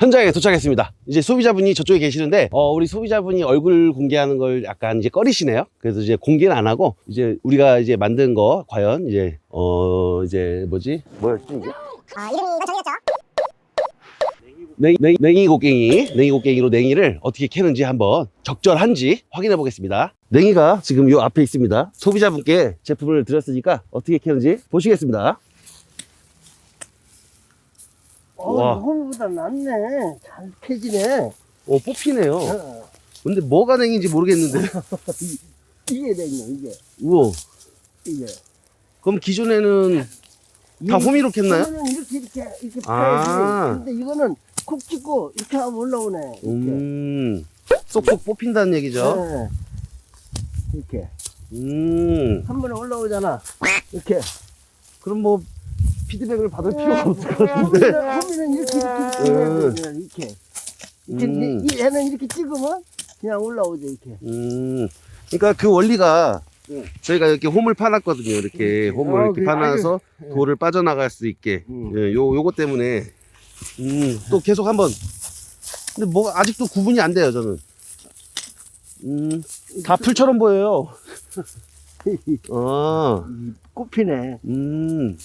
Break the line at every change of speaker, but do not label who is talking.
현장에 도착했습니다. 이제 소비자분이 저쪽에 계시는데, 어, 우리 소비자분이 얼굴 공개하는 걸 약간 이제 꺼리시네요. 그래서 이제 공개는 안 하고, 이제 우리가 이제 만든 거, 과연 이제, 어, 이제 뭐지? 뭐였지, 이게?
아, 이름이 정해졌죠?
냉, 냉, 냉이 곡괭이, 냉이 곡괭이로 냉이를 어떻게 캐는지 한번 적절한지 확인해 보겠습니다. 냉이가 지금 요 앞에 있습니다. 소비자분께 제품을 드렸으니까 어떻게 캐는지 보시겠습니다. 와.
어, 홈보다 낫네. 잘 캐지네.
오, 뽑히네요.
어,
근데 뭐가 냉인지 모르겠는데.
이게 되네, 이게.
우와.
이게.
그럼 기존에는 다
이-
호미로 캤나요?
이거는 이렇게, 이렇게, 이렇게
아.
파야지. 근데 이거는 콕 찍고 이렇게 하면 올라오네. 이렇게.
음. 쏙쏙 뽑힌다는 얘기죠.
네. 이렇게.
음.
한 번에 올라오잖아. 이렇게.
그럼 뭐, 피드백을 받을 필요가 없을 것 같은데.
호미는, 이렇게, 이렇게,
음.
이렇게. 이렇게. 이렇게.
음.
이 얘는 이렇게 찍으면 그냥 올라오죠, 이렇게.
음. 그러니까 그 원리가
네.
저희가 이렇게 홈을 파놨거든요. 이렇게 홈을
아,
이렇게
그-
파놔서
아주-
돌을 빠져나갈 수 있게.
음.
예, 요, 요거 때문에. 음, 또 계속 한번. 근데 뭐, 아직도 구분이 안 돼요, 저는. 음, 다 풀처럼 보여요. 아,
이 꽃피네.
음.